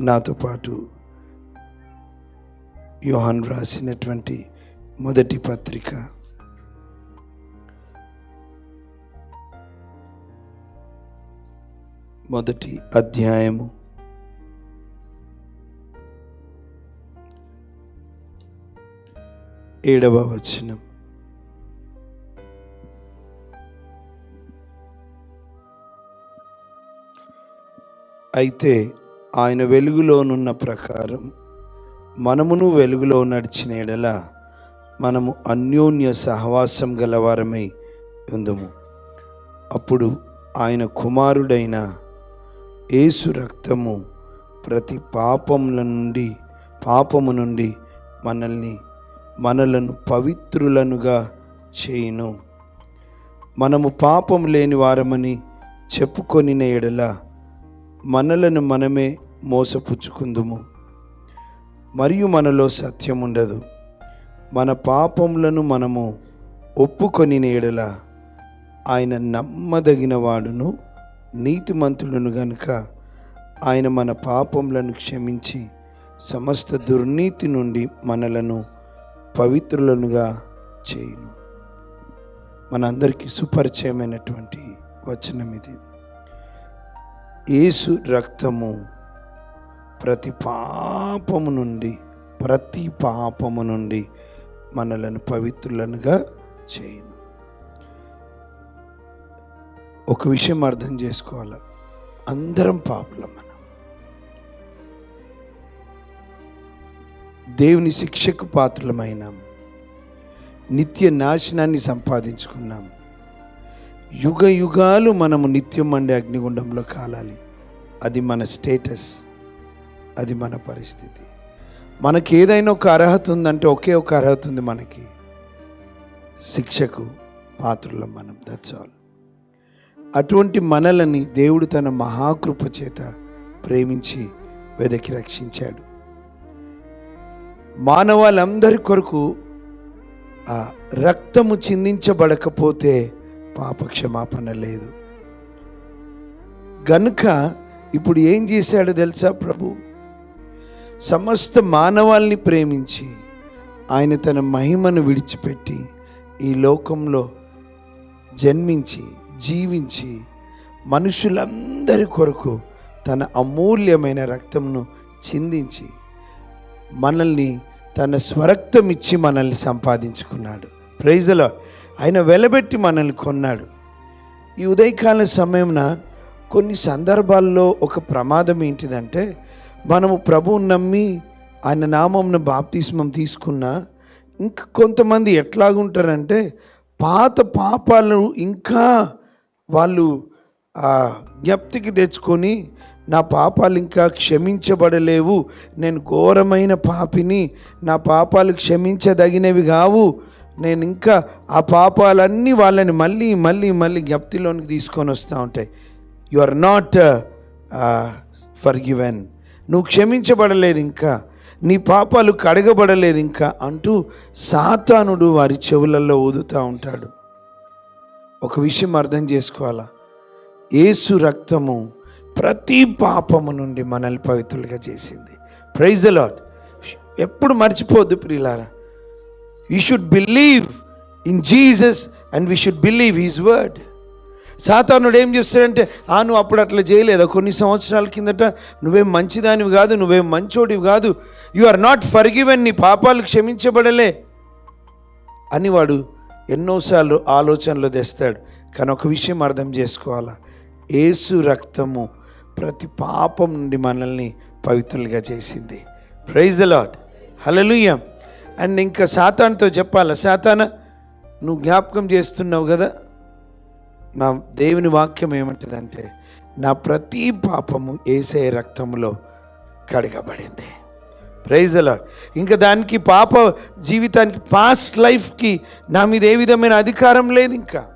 నాతో పాటు యోహాన్ రాసినటువంటి మొదటి పత్రిక. మొదటి అధ్యాయము. ఏడవ వచనం. అయితే ఆయన వెలుగులోనున్న ప్రకారం మనమును వెలుగులో నడిచిన ఎడల మనము అన్యోన్య సహవాసం గలవారమై ఉందము. అప్పుడు ఆయన కుమారుడైన యేసు రక్తము ప్రతి పాపముల నుండి పాపము నుండి మనల్ని మనలను పవిత్రులనుగా చేయును. మనము పాపం లేని వారమని చెప్పుకొనిన ఎడల మనలను మనమే మోసపుచ్చుకుందుము. మరియు మనలో సత్యం ఉండదు మన పాపములను మనము ఒప్పుకొని నేడల ఆయన నమ్మదగిన వాడును నీతిమంతులను గనుక ఆయన మన పాపములను క్షమించి సమస్త దుర్నీతి నుండి మనలను పవిత్రులనుగా చేయును. మనందరికీ సుపరిచయమైనటువంటి వచనం ఇది యేసు రక్తము ప్రతి పాపము నుండి ప్రతి పాపము నుండి మనలను పవిత్రులనుగా చేయను. ఒక విషయం అర్థం చేసుకోవాలి? అందరం పాపలం మనం. దేవుని శిక్షకు పాత్రలమైనాం. నిత్య నాశనాన్ని సంపాదించుకున్నాం. యుగ యుగాలు మనము నిత్యం మండే అగ్నిగుండంలో కాలాలి. అది మన స్టేటస్. అది మన పరిస్థితి. మనకి ఏదైనా ఒక అర్హత ఉందంటే ఒకే ఒక అర్హత ఉంది మనకి. శిక్షకు పాత్రులం మనం దట్స్ ఆల్ అటువంటి మనలని దేవుడు తన మహాకృప చేత ప్రేమించి వెదకి రక్షించాడు. మానవాళ్ళందరి కొరకు ఆ రక్తము చిందించబడకపోతే పాప క్షమాపణ లేదు. గనుక ఇప్పుడు ఏం చేశాడు తెలుసా ప్రభు? సమస్త మానవాల్ని ప్రేమించి ఆయన తన మహిమను విడిచిపెట్టి ఈ లోకంలో జన్మించి జీవించి మనుషులందరి కొరకు తన అమూల్యమైన రక్తంను చిందించి మనల్ని తన స్వరక్తం ఇచ్చి మనల్ని సంపాదించుకున్నాడు. ప్రైజ్లో ఆయన వెలబెట్టి మనల్ని కొన్నాడు. ఈ ఉదయకాల సమయంన కొన్ని సందర్భాల్లో ఒక ప్రమాదం ఏంటిదంటే మనము ప్రభువు నమ్మి ఆయన నామంను బాప్తిస్మం తీసుకున్నా ఇంక కొంతమంది ఎట్లాగుంటారంటే పాత పాపాలను ఇంకా వాళ్ళు జ్ఞప్తికి తెచ్చుకొని నా పాపాలు ఇంకా క్షమించబడలేవు నేను ఘోరమైన పాపిని నా పాపాలు క్షమించదగినవి కావు నేను ఇంకా ఆ పాపాలన్నీ వాళ్ళని మళ్ళీ మళ్ళీ మళ్ళీ జ్ఞప్తిలోనికి తీసుకొని వస్తూ ఉంటాయి. You are not forgiven నువ్వు క్షమించబడలేదు ఇంకా. నీ పాపాలు కడగబడలేదు ఇంకా అంటూ సాతానుడు వారి చెవులలో ఊదుతూ ఉంటాడు. ఒక విషయం అర్థం చేసుకోవాలా? ఏసు రక్తము ప్రతి పాపము నుండి మనల్ని పవిత్రులుగా చేసింది. ప్రైజ్ ద లాడ్ ఎప్పుడు మర్చిపోద్దు ప్రియులారా. We should believe in Jesus and we should believe his word సాతానుడు ఏం చేస్తాడంటే ఆ నువ్వు అప్పుడు అట్లా చేయలేదా? కొన్ని సంవత్సరాల కిందట నువ్వేం మంచిదానివి కాదు నువ్వేం మంచోడివి కాదు. You are not forgiven నీ పాపాలు క్షమించబడలే. అని వాడు ఎన్నోసార్లు ఆలోచనలు తెస్తాడు. కానీ ఒక విషయం అర్థం చేసుకోవాలా? ఏసు రక్తము ప్రతి పాపం నుండి మనల్ని పవిత్రులుగా చేసింది. ప్రైజ్ లాడ్ హలలుయ అండ్ ఇంకా సాతాన్తో చెప్పాలా? సాతాన నువ్వు జ్ఞాపకం చేస్తున్నావు కదా? నా దేవుని వాక్యం ఏమంటుందంటే నా ప్రతి పాపము ఏసే రక్తంలో కడగబడింది. ప్రైజ్ ఇంకా దానికి పాప జీవితానికి పాస్ట్ లైఫ్కి నా మీద ఏ విధమైన అధికారం లేదు ఇంకా.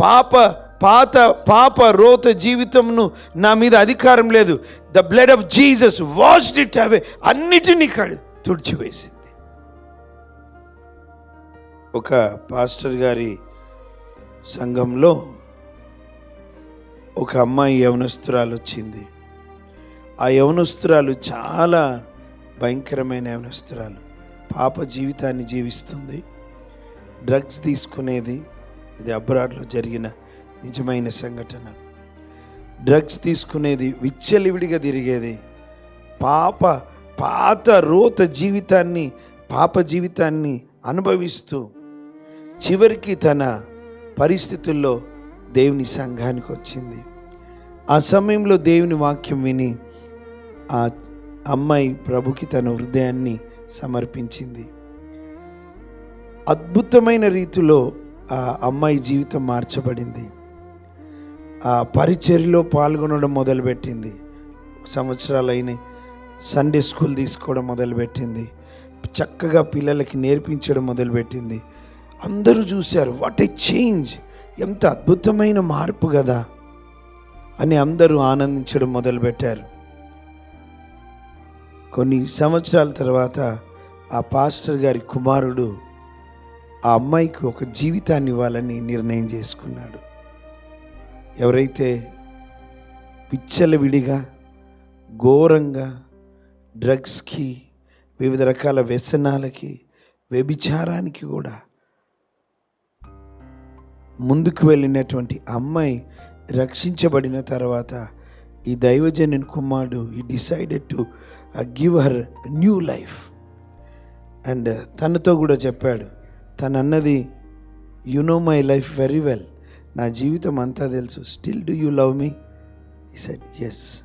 పాప పాత పాప రోత జీవితంను నా మీద అధికారం లేదు. The blood of Jesus washed it away అన్నిటినీ కడు తుడిచివేసింది. ఒక పాస్టర్ గారి సంఘంలో ఒక అమ్మాయి యవనస్తురాలు వచ్చింది. ఆ యవనస్తురాలు చాలా భయంకరమైన యవనస్తురాలు. పాప జీవితాన్ని జీవిస్తుంది. డ్రగ్స్ తీసుకునేది ఇది అబ్రాడ్లో జరిగిన నిజమైన సంఘటన. డ్రగ్స్ తీసుకునేది విచ్చలివిడిగా తిరిగేది. పాప పాత రోత జీవితాన్ని పాప జీవితాన్ని అనుభవిస్తూ చివరికి తన పరిస్థితుల్లో దేవుని సంఘానికి వచ్చింది. ఆ సమయంలో దేవుని వాక్యం విని ఆ అమ్మాయి ప్రభుకి తన హృదయాన్ని సమర్పించింది. అద్భుతమైన రీతిలో ఆ అమ్మాయి జీవితం మార్చబడింది. ఆ పరిచర్లో పాల్గొనడం మొదలుపెట్టింది. సంవత్సరాలైన సండే స్కూల్ తీసుకోవడం మొదలుపెట్టింది. చక్కగా పిల్లలకి నేర్పించడం మొదలుపెట్టింది. అందరూ చూశారు వాట్ ఏ చేంజ్! ఎంత అద్భుతమైన మార్పు కదా! అని అందరూ ఆనందించడం మొదలుపెట్టారు. కొన్ని సంవత్సరాల తర్వాత ఆ పాస్టర్ గారి కుమారుడు ఆ అమ్మాయికి ఒక జీవితాన్ని ఇవ్వాలని నిర్ణయం చేసుకున్నాడు. ఎవరైతే విచ్చలవిడిగా ఘోరంగా డ్రగ్స్కి వివిధ రకాల వ్యసనాలకి వ్యభిచారానికి కూడా ముందుకు వెళ్ళినటువంటి అమ్మాయి రక్షించబడిన తర్వాత ఈ దైవజనుని కుమారుడు he decided to give her new life and తనతో కూడా చెప్పాడు తను అన్నది you know my life very well నా జీవితం అంతా తెలుసు. Still do you love me he said yes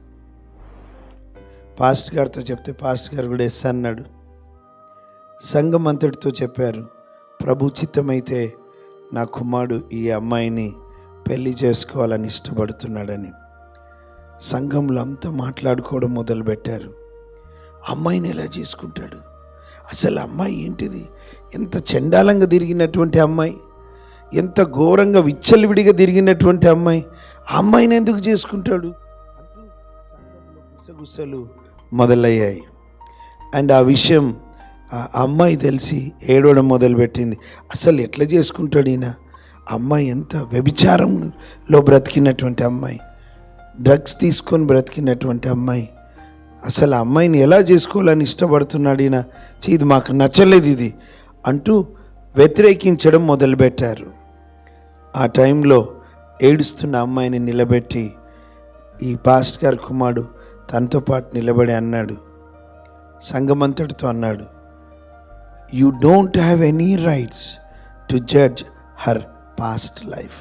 past గారితో చెప్తే పాస్ట్ గారు కూడా ఎస్ అన్నాడు. సంఘం అంతటితో చెప్పారు ప్రభు చిత్తమైతే నా కుమారుడు ఈ అమ్మాయిని పెళ్ళి చేసుకోవాలని ఇష్టపడుతున్నాడని. సంఘంలో అంతా మాట్లాడుకోవడం మొదలుపెట్టారు. అమ్మాయిని ఎలా చేసుకుంటాడు? అసలు అమ్మాయి ఏంటిది? ఎంత చండాలంగా తిరిగినటువంటి అమ్మాయి? ఎంత ఘోరంగా విచ్చలివిడిగా తిరిగినటువంటి అమ్మాయి? ఆ అమ్మాయిని ఎందుకు చేసుకుంటాడు? అంటూ గుసగుసలు మొదలయ్యాయి. అండ్ ఆ విషయం ఆ అమ్మాయి తెలిసి ఏడవడం మొదలుపెట్టింది. అసలు ఎట్లా చేసుకుంటాడు ఈయన? అమ్మాయి ఎంత వ్యభిచారంలో బ్రతికినటువంటి అమ్మాయి. డ్రగ్స్ తీసుకొని బ్రతికినటువంటి అమ్మాయి. అసలు ఆ అమ్మాయిని ఎలా చేసుకోవాలని ఇష్టపడుతున్నాడు ఈయన? ఇది మాకు నచ్చలేదు ఇది అంటూ వ్యతిరేకించడం మొదలుపెట్టారు. ఆ టైంలో ఏడుస్తున్న అమ్మాయిని నిలబెట్టి ఈ పాస్ట్ గారి కుమారుడు తనతో పాటు నిలబడి అన్నాడు. సంగమంతటితో అన్నాడు. You don't have any rights to judge her past life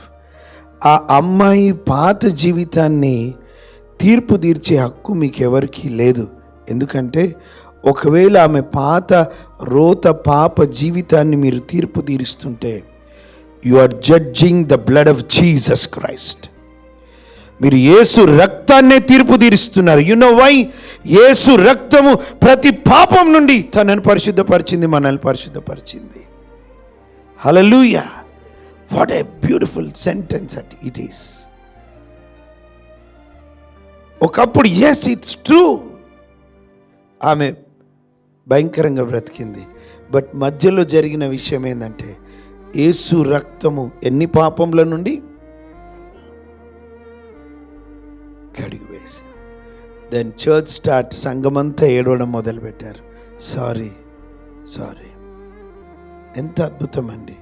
ఆ అమ్మాయి పాత జీవితాన్ని తీర్పు తీర్చే హక్కు మీకు ఎవరికీ లేదు. ఎందుకంటే ఒకవేళ ఆమె పాత రోత పాప జీవితాన్ని మీరు తీర్పు తీరుస్తుంటే you are judging the blood of Jesus Christ మీరు యేసు రక్తాన్నే తీర్పు తీరుస్తున్నారు. యు నో వై యేసు రక్తము ప్రతి పాపం నుండి తనను పరిశుద్ధపరిచింది మనల్ని పరిశుద్ధపరిచింది. Hallelujah what a beautiful sentence at it is ఒకప్పుడు ఎస్ ఇట్స్ ట్రూ ఆమె భయంకరంగా బ్రతికింది. బట్ మధ్యలో జరిగిన విషయం ఏంటంటే యేసు రక్తము ఎన్ని పాపంల నుండి? దెన్ చర్చ్ స్టార్ట్ సంఘమంతా ఏడవడం మొదలుపెట్టారు. సారీ సారీ ఎంత అద్భుతం అండి.